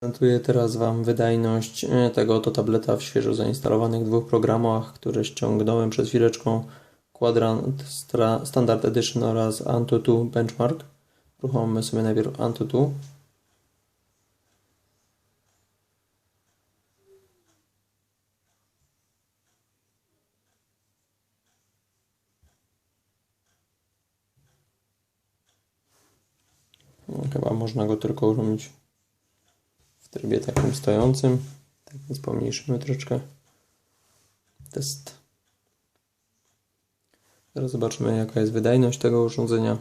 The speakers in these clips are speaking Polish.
Prezentuję teraz Wam wydajność e, tego oto tableta w świeżo zainstalowanych dwóch programach, które ściągnąłem przed chwileczką. Quadrant Standard Edition oraz Antutu Benchmark. Uruchomimy sobie najpierw Antutu. Chyba można go tylko uruchomić w trybie takim stojącym. Tak więc pomniejszymy troszeczkę test. Teraz zobaczymy jaka jest wydajność tego urządzenia.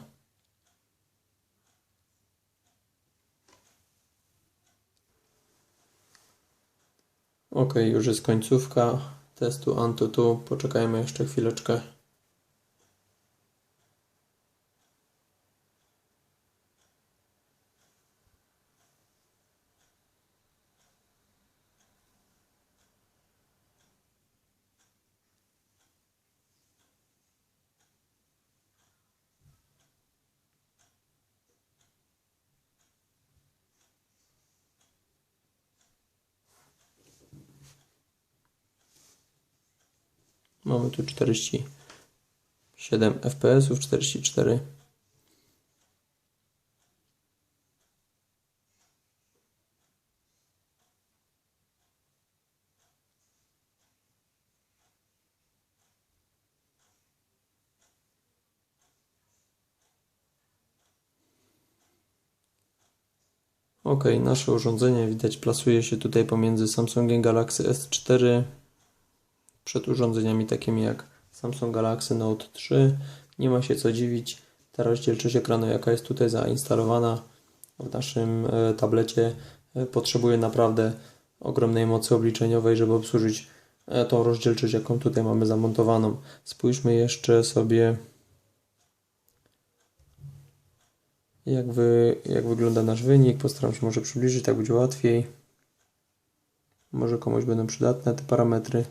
Ok, już jest końcówka testu Antutu. Poczekajmy jeszcze chwileczkę. Mamy tu 47 fps, 44. Ok, nasze urządzenie widać plasuje się tutaj pomiędzy Samsungiem Galaxy S4 przed urządzeniami takimi jak Samsung Galaxy Note 3. Nie ma się co dziwić. Ta rozdzielczość ekranu, jaka jest tutaj zainstalowana w naszym e, tablecie, e, potrzebuje naprawdę ogromnej mocy obliczeniowej, żeby obsłużyć e, tą rozdzielczość, jaką tutaj mamy zamontowaną. Spójrzmy jeszcze sobie, jak, wy, jak wygląda nasz wynik. Postaram się może przybliżyć, tak będzie łatwiej. Może komuś będą przydatne te parametry.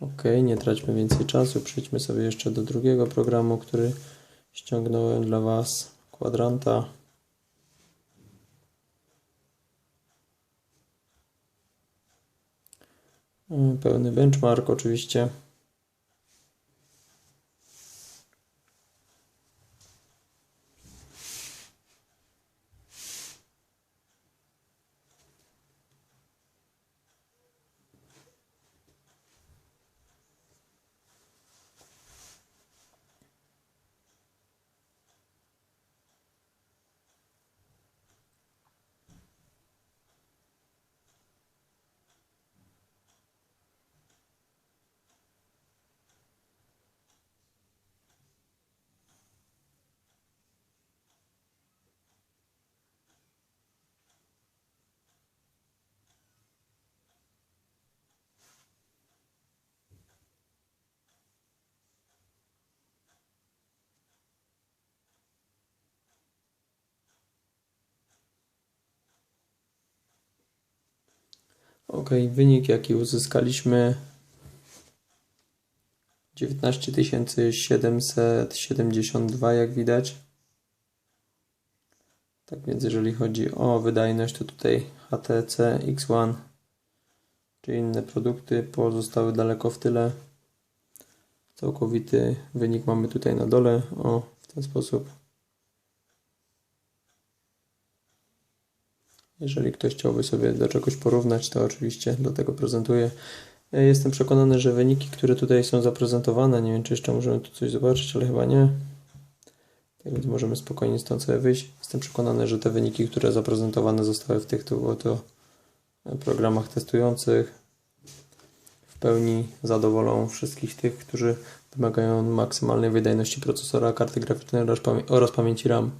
Ok, nie traćmy więcej czasu. Przejdźmy sobie jeszcze do drugiego programu, który ściągnąłem dla Was. Kwadranta. Pełny benchmark oczywiście. Ok, wynik jaki uzyskaliśmy 19772 jak widać. Tak więc jeżeli chodzi o wydajność to tutaj HTC X1 czy inne produkty pozostały daleko w tyle. Całkowity wynik mamy tutaj na dole, o w ten sposób. Jeżeli ktoś chciałby sobie do czegoś porównać, to oczywiście dlatego prezentuję. Ja jestem przekonany, że wyniki, które tutaj są zaprezentowane, nie wiem czy jeszcze możemy tu coś zobaczyć, ale chyba nie. Tak więc możemy spokojnie stąd sobie wyjść. Jestem przekonany, że te wyniki, które zaprezentowane zostały w tych tu oto programach testujących w pełni zadowolą wszystkich tych, którzy wymagają maksymalnej wydajności procesora, karty graficznej oraz pamięci RAM.